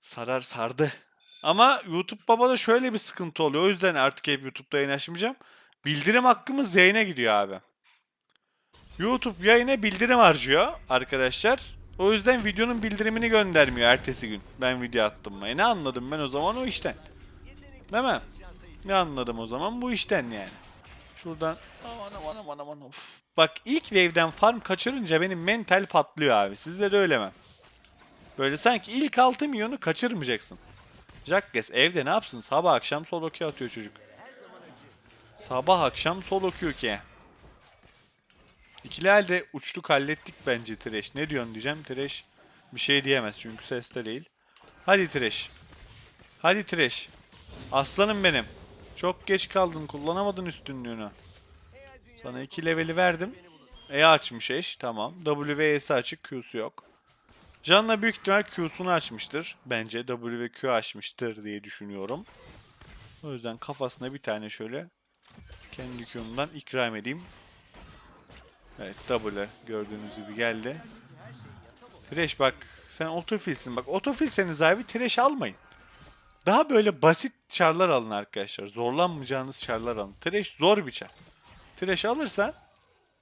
Sarar sardı. Ama YouTube Baba'da şöyle bir sıkıntı oluyor. O yüzden artık hep YouTube'da yayın açmayacağım. Bildirim hakkımız yayına gidiyor abi. YouTube yayına bildirim harcıyor arkadaşlar. O yüzden videonun bildirimini göndermiyor ertesi gün. Ben video attım mı? E ne anladım ben o zaman o işten. Değil mi? Ne anladım o zaman bu işten yani. Şuradan aman aman aman aman of. Bak ilk wave'den farm kaçırınca benim mental patlıyor abi. Sizde de öyle mi? Böyle sanki ilk 6 milyonu kaçırmayacaksın. Jackes evde ne yapsın? Sabah akşam solo queue atıyor çocuk. Sabah akşam solo queue ki. İkili halde uçluk hallettik bence Thresh. Ne diyorsun diyeceğim. Thresh bir şey diyemez çünkü seste değil. Hadi Thresh. Hadi Thresh. Aslanım benim. Çok geç kaldın. Kullanamadın üstünlüğünü. Sana iki leveli verdim. E açmış eş. Tamam. WS'i açık. Q'su yok. Can'la büyük ihtimal Q'sunu açmıştır. Bence W ve Q açmıştır diye düşünüyorum. O yüzden kafasına bir tane şöyle kendi Q'mdan ikram edeyim. Evet W gördüğünüz gibi geldi. Thresh bak sen otofilsin. Bak otofilseniz abi Thresh almayın. Daha böyle basit çarlar alın arkadaşlar. Zorlanmayacağınız çarlar alın. Thresh zor bir çar. Thresh alırsan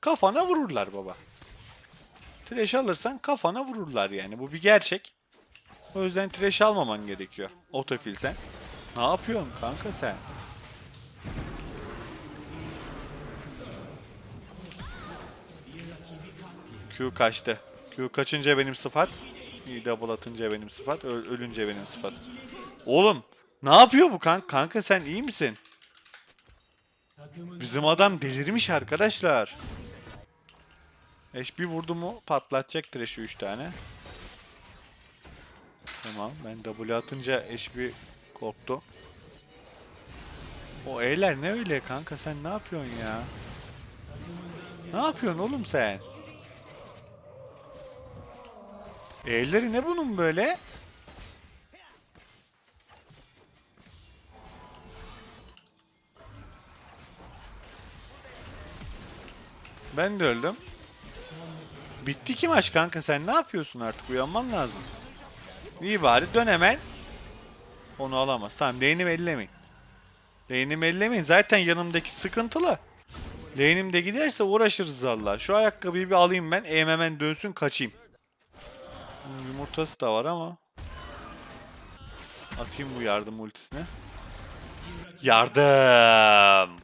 kafana vururlar baba. Trash alırsan kafana vururlar yani. Bu bir gerçek. O yüzden trash almaman gerekiyor. Otofil sen. Ne yapıyorsun kanka sen? Q kaçtı. Q kaçınca benim sıfat. İyi double atınca benim sıfat. Ölünce benim sıfat. Oğlum ne yapıyor bu kanka? Kanka sen iyi misin? Bizim adam delirmiş arkadaşlar. Bir vurdu mu patlatacak Thresh'i 3 tane. Tamam ben W atınca bir korktu. O E'ler ne öyle kanka sen ne yapıyorsun ya? Ne yapıyorsun oğlum sen? E'leri ne bunun böyle? Ben de öldüm. Bitti ki maç kanka sen ne yapıyorsun artık uyanman lazım. İyi bari dön hemen. Onu alamaz. Tamam lane'imi ellemeyin. Lane'imi ellemeyin. Zaten yanımdaki sıkıntılı. Lane'im de giderse uğraşırız Allah. Şu ayakkabıyı bir alayım ben. Eğim hemen dönsün kaçayım. Bunun yumurtası da var ama. Atayım bu yardım ultisine. Yardım.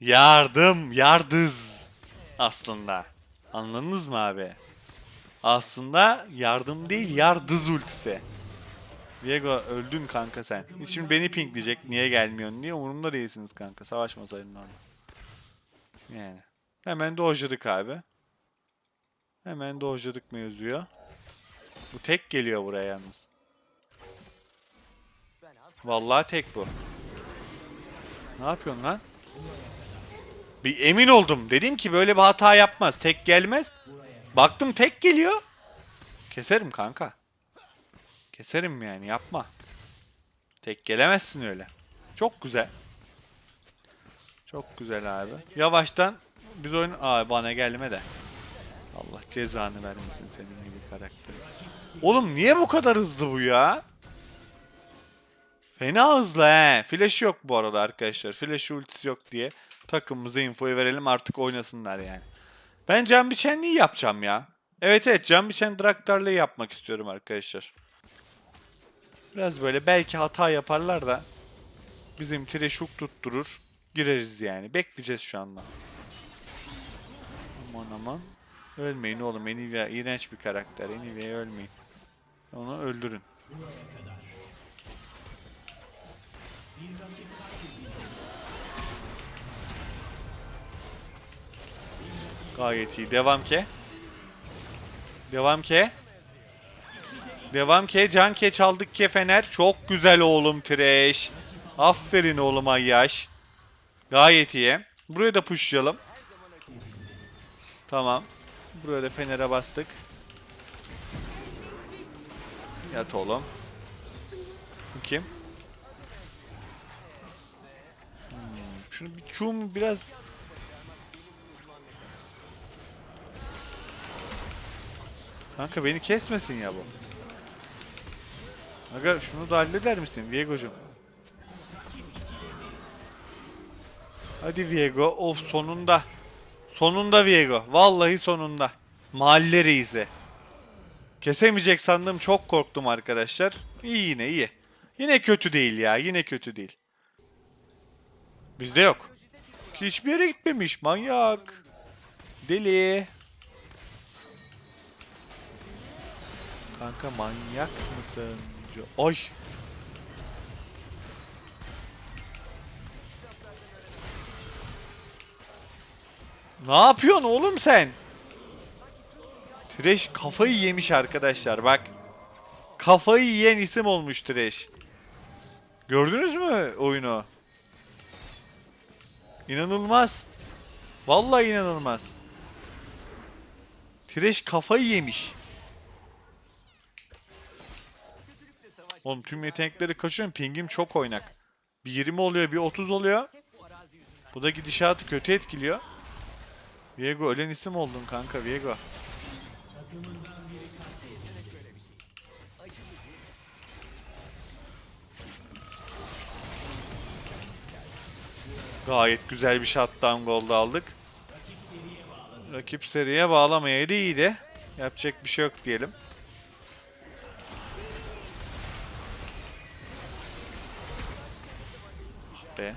Yardım. Yardız. Aslında. Anladınız mı abi? Aslında yardım değil yardız ultisi. Diego öldün kanka sen. Şimdi beni pinkleyecek niye gelmiyorsun diye umurumda değilsiniz kanka. Savaşmasaydın orada. Yani. Hemen dojladık abi. Hemen dojladık mevzuya. Bu tek geliyor buraya yalnız. Vallahi tek bu. Ne yapıyorsun lan? Bir emin oldum. Dedim ki böyle bir hata yapmaz. Tek gelmez. Baktım tek geliyor. Keserim kanka. Keserim yani yapma. Tek gelemezsin öyle. Çok güzel. Çok güzel abi. Yavaştan biz oyun... Aa bana gelme de. Cezanı vermesin senin gibi karakter. Oğlum niye bu kadar hızlı bu ya? Fena hızlı he. Flash yok bu arada arkadaşlar. Flash ultisi yok diye takımımıza infoyu verelim artık oynasınlar yani. Ben Can Biçenli'yi yapacağım ya. Evet evet Can Biçen Draktar'lığı yapmak istiyorum arkadaşlar. Biraz böyle belki hata yaparlar da bizim hook tutturur. Gireriz yani. Bekleyeceğiz şu anda. Aman aman. Ölmeyin oğlum. Enivia iğrenç bir karakter. Enivia'ya ölmeyin. Onu öldürün. Gayet iyi. Devam ke. Devam ke. Devam ke. Can ke çaldık ke Fener. Çok güzel oğlum Trash. Aferin oğlum Ayyaş. Gayet iyi. Buraya da pushlayalım. Tamam. Da Fener'e bastık. Yat oğlum. Bu kim? Hmm, Şunu bir Q'mu biraz Kanka beni kesmesin ya bu. Aga şunu da halleder misin Viego'cum? Hadi Viego. Of sonunda. Sonunda Viego. Vallahi sonunda. Mahalle reisi. Kesemeyecek sandım çok korktum arkadaşlar. İyi yine iyi. Yine kötü değil ya. Yine kötü değil. Bizde yok. Hiçbir yere gitmemiş manyak. Deli. Kanka manyak mısın? Oy. Ne yapıyorsun oğlum sen? Trash kafayı yemiş arkadaşlar bak. Kafayı yiyen isim olmuş Trash. Gördünüz mü oyunu? İnanılmaz. Vallahi inanılmaz. Trash kafayı yemiş. Oğlum tüm yetenekleri kaçıyorum. Pingim çok oynak. Bir 20 oluyor, bir 30 oluyor. Bu da gidişatı kötü etkiliyor. Viego ölen isim oldun kanka Viego. Gayet güzel bir shutdown gol da aldık. Rakip seriye bağlamayaydı iyiydi. Yapacak bir şey yok diyelim. Be.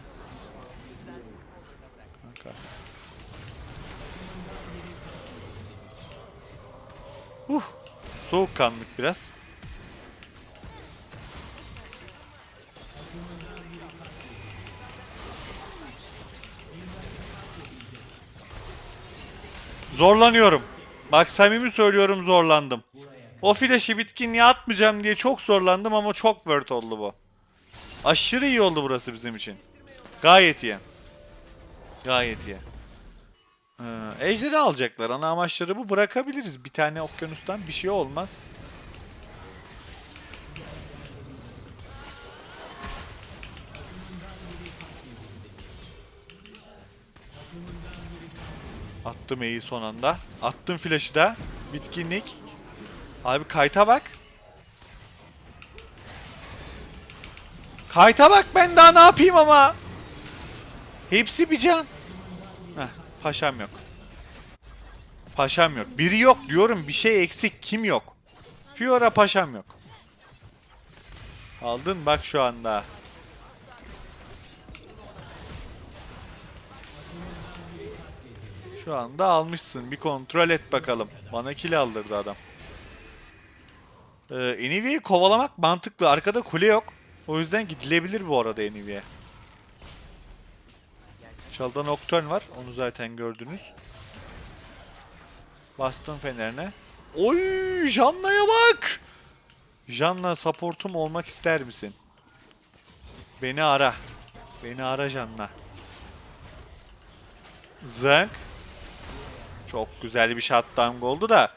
Soğukkanlık biraz. Zorlanıyorum. Bak samimi söylüyorum zorlandım. O flash'i bitkinliğe atmayacağım diye çok zorlandım ama çok word oldu bu. Aşırı iyi oldu burası bizim için. Gayet iyi. Gayet iyi. Ee, ejderi alacaklar. Ana amaçları bu. Bırakabiliriz. Bir tane okyanustan bir şey olmaz. Attım E'yi son anda. Attım flash'ı da. Bitkinlik. Abi kayta bak. Kayta bak ben daha ne yapayım ama. Hepsi bir can. Paşam yok. Paşam yok. Biri yok diyorum bir şey eksik. Kim yok? Fiora paşam yok. Aldın bak şu anda. Şu anda almışsın. Bir kontrol et bakalım. Bana kill aldırdı adam. Ee, Enivia'yı kovalamak mantıklı. Arkada kule yok. O yüzden gidilebilir bu arada Enivia'ya. Çalda Nocturne var. Onu zaten gördünüz. Bastım fenerine. Oy Janna'ya bak. Janna supportum olmak ister misin? Beni ara. Beni ara Janna. Zank. Çok güzel bir shutdown oldu da.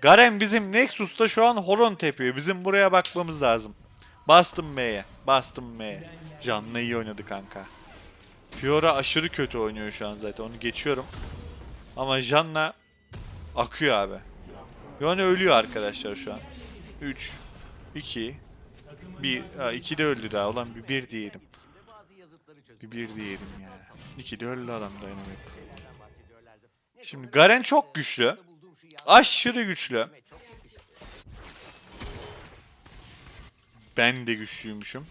Garen bizim Nexus'ta şu an horon tepiyor. Bizim buraya bakmamız lazım. Bastım M'ye. Bastım M'ye. Janna iyi oynadı kanka. Fiora aşırı kötü oynuyor şu an zaten. Onu geçiyorum. Ama Janna akıyor abi. Yani ölüyor arkadaşlar şu an. 3 2 1 ha, 2 de öldü daha. Ulan bir 1 diyelim. Bir 1 diyelim yani. 2 de öldü adam dayanamıyor. Şimdi Garen çok güçlü. Aşırı güçlü. Ben de güçlüymüşüm.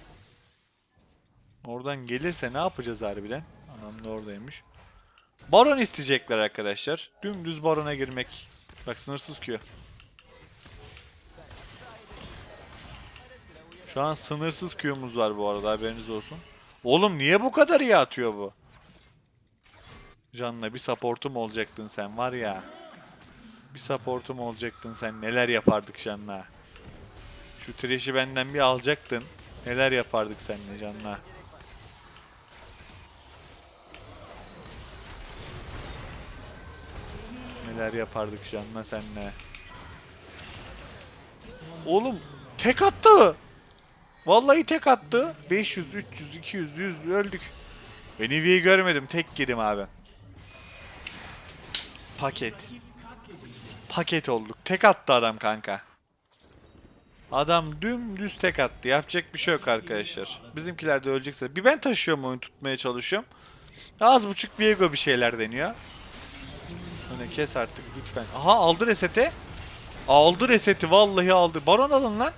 Oradan gelirse ne yapacağız harbiden? Anam da oradaymış. Baron isteyecekler arkadaşlar. Dümdüz barona girmek. Bak sınırsız Q. Şu an sınırsız Q'muz var bu arada haberiniz olsun. Oğlum niye bu kadar iyi atıyor bu? Canla bir supportum olacaktın sen var ya. Bir supportum olacaktın sen neler yapardık Canla. Şu trash'i benden bir alacaktın. Neler yapardık seninle Canla. Neler yapardık Canla senle. Oğlum tek attı. Vallahi tek attı. 500, 300, 200, 100 öldük. Ben Eevee'yi görmedim. Tek yedim abi. Paket. paket olduk. Tek attı adam kanka. Adam dümdüz tek attı. Yapacak bir şey yok arkadaşlar. Bizimkiler de ölecekse. Bir ben taşıyorum oyun tutmaya çalışıyorum. Az buçuk Viego bir şeyler deniyor. Öne kes artık lütfen. Aha aldı reseti. Aldı reseti vallahi aldı. Baron alın lan.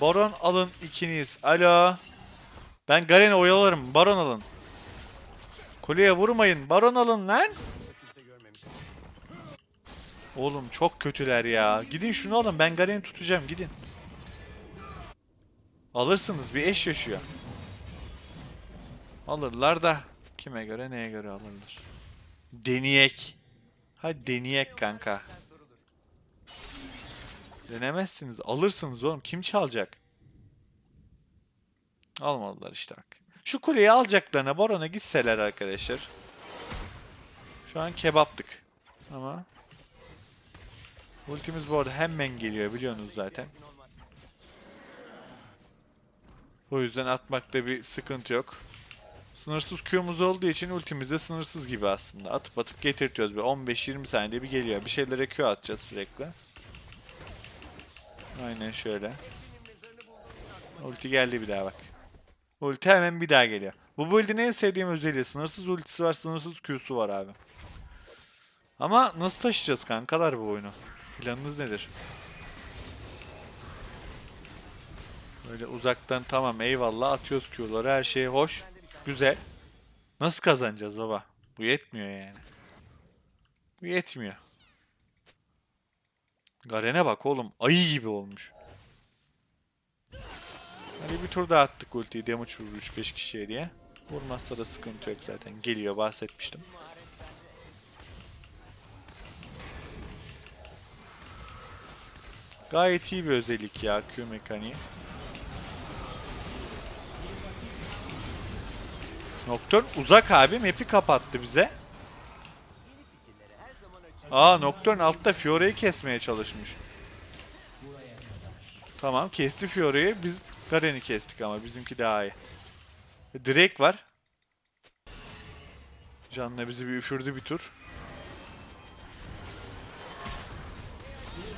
Baron alın ikiniz. Alo. Ben Garen'i oyalarım. Baron alın. Kuleye vurmayın. Baron alın lan. Oğlum çok kötüler ya. Gidin şunu alın. Ben Garen'i tutacağım. Gidin. Alırsınız. Bir eş yaşıyor. Alırlar da. Kime göre neye göre alırlar. Deneyek. Hadi deneyek kanka. Denemezsiniz. Alırsınız oğlum. Kim çalacak? Almadılar işte. Şu kuleyi alacaklarına Baron'a gitseler arkadaşlar. Şu an kebaptık. Ama ultimiz bu arada hemen geliyor biliyorsunuz zaten. O yüzden atmakta bir sıkıntı yok. Sınırsız Q'muz olduğu için ultimiz sınırsız gibi aslında. Atıp atıp getirtiyoruz. Bir 15-20 saniyede bir geliyor. Bir şeylere Q atacağız sürekli. Aynen şöyle. Ulti geldi bir daha bak. Ulti hemen bir daha geliyor. Bu build'in en sevdiğim özelliği sınırsız ultisi var, sınırsız Q'su var abi. Ama nasıl taşıyacağız kankalar bu oyunu? Planınız nedir? Böyle uzaktan tamam eyvallah atıyoruz Q'ları her şey hoş. Güzel. Nasıl kazanacağız baba? Bu yetmiyor yani. Bu yetmiyor. Garen'e bak oğlum. Ayı gibi olmuş. Hadi bir tur daha attık ultiyi. Damage vurur 3-5 kişiye diye. Vurmazsa da sıkıntı yok zaten. Geliyor bahsetmiştim. Gayet iyi bir özellik ya Q mekaniği. Nocturne uzak abi map'i kapattı bize. Aa Nocturne altta Fiore'yi kesmeye çalışmış. Tamam kesti Fiore'yi. Biz Garen'i kestik ama bizimki daha iyi. Drake var. Canla bizi bir üfürdü bir tur.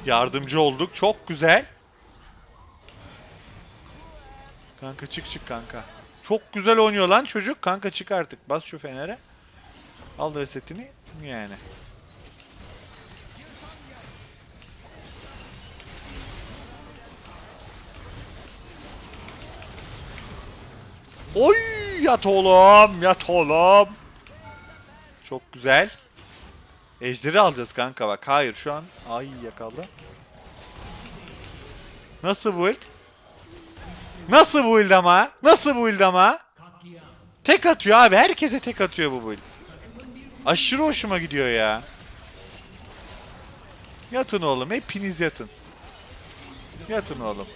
Yardımcı olduk. Çok güzel. Kanka çık çık kanka. Çok güzel oynuyor lan çocuk. Kanka çık artık. Bas şu fenere. Al resetini. Yani. Oy yat oğlum yat oğlum. Çok güzel. Ejderi alacağız kanka bak. Hayır şu an. Ay yakaladı. Nasıl bu build? Nasıl bu build ama? Nasıl bu build ama? Tek atıyor abi. Herkese tek atıyor bu build. Aşırı hoşuma gidiyor ya. Yatın oğlum. Hepiniz yatın. Yatın oğlum.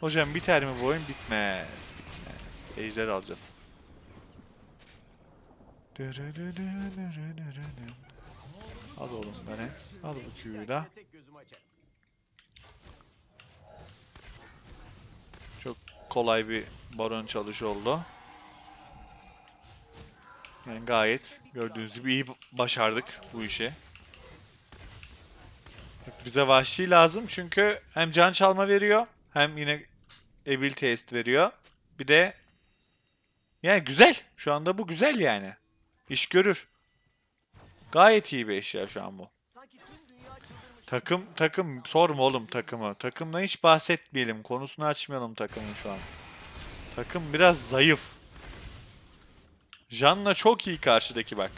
Hocam biter mi bu oyun? Bitmez. Bitmez. Ejder alacağız. Al oğlum bana. Al bu Q'yu da. Çok kolay bir baron çalışı oldu. Yani gayet gördüğünüz gibi iyi başardık bu işi. Bize vahşi lazım çünkü hem can çalma veriyor hem yine ability test veriyor. Bir de yani güzel. Şu anda bu güzel yani. İş görür. Gayet iyi bir eşya şu an bu. Takım takım sorma oğlum takımı. Takımdan hiç bahsetmeyelim. Konusunu açmayalım takımın şu an. Takım biraz zayıf. Janna çok iyi karşıdaki bak.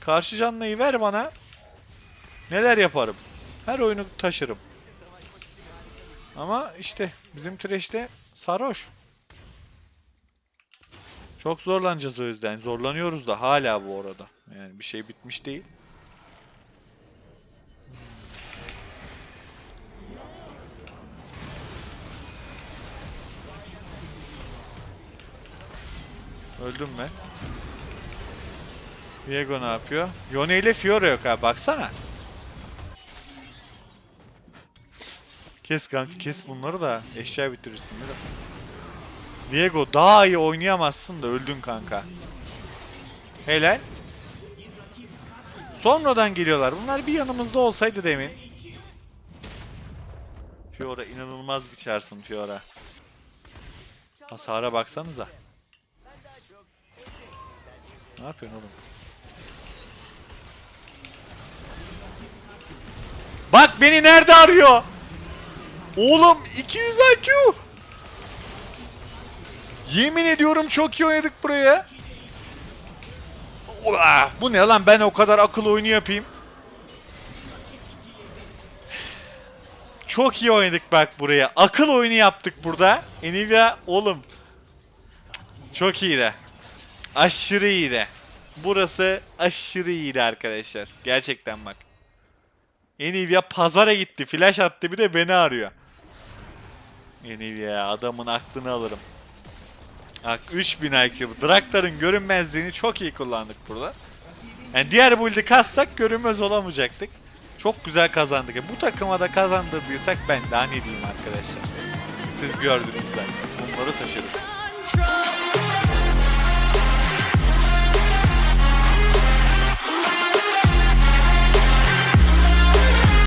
Karşı Janna'yı ver bana. Neler yaparım. Her oyunu taşırım. Ama işte bizim Thresh'te sarhoş. Çok zorlanacağız o yüzden. Zorlanıyoruz da hala bu arada. Yani bir şey bitmiş değil. Öldüm ben. Viego ne yapıyor? Yone ile Fiora yok ha baksana. Kes kanka kes bunları da eşya bitirirsin değil mi? Viego daha iyi oynayamazsın da öldün kanka. Helal. Sonradan geliyorlar. Bunlar bir yanımızda olsaydı demin. Fiora inanılmaz bir çarsın Fiora. Hasara baksanıza. Ne yapıyorsun oğlum? Bak beni nerede arıyor? Oğlum 200 IQ. Yemin ediyorum çok iyi oynadık buraya. Ula, bu ne lan ben o kadar akıl oyunu yapayım. Çok iyi oynadık bak buraya. Akıl oyunu yaptık burada. Nvidia oğlum. Çok iyi de. Aşırı iyi de. Burası aşırı iyiydi arkadaşlar. Gerçekten bak. Nvidia pazara gitti. Flash attı bir de beni arıyor. Nvidia adamın aklını alırım. Bak 3000 IQ. Draktar'ın görünmezliğini çok iyi kullandık burada. Yani diğer build'i kassak görünmez olamayacaktık. Çok güzel kazandık. Bu takıma da kazandırdıysak ben daha ne diyeyim arkadaşlar. Siz gördünüz zaten. Bunları taşıdık.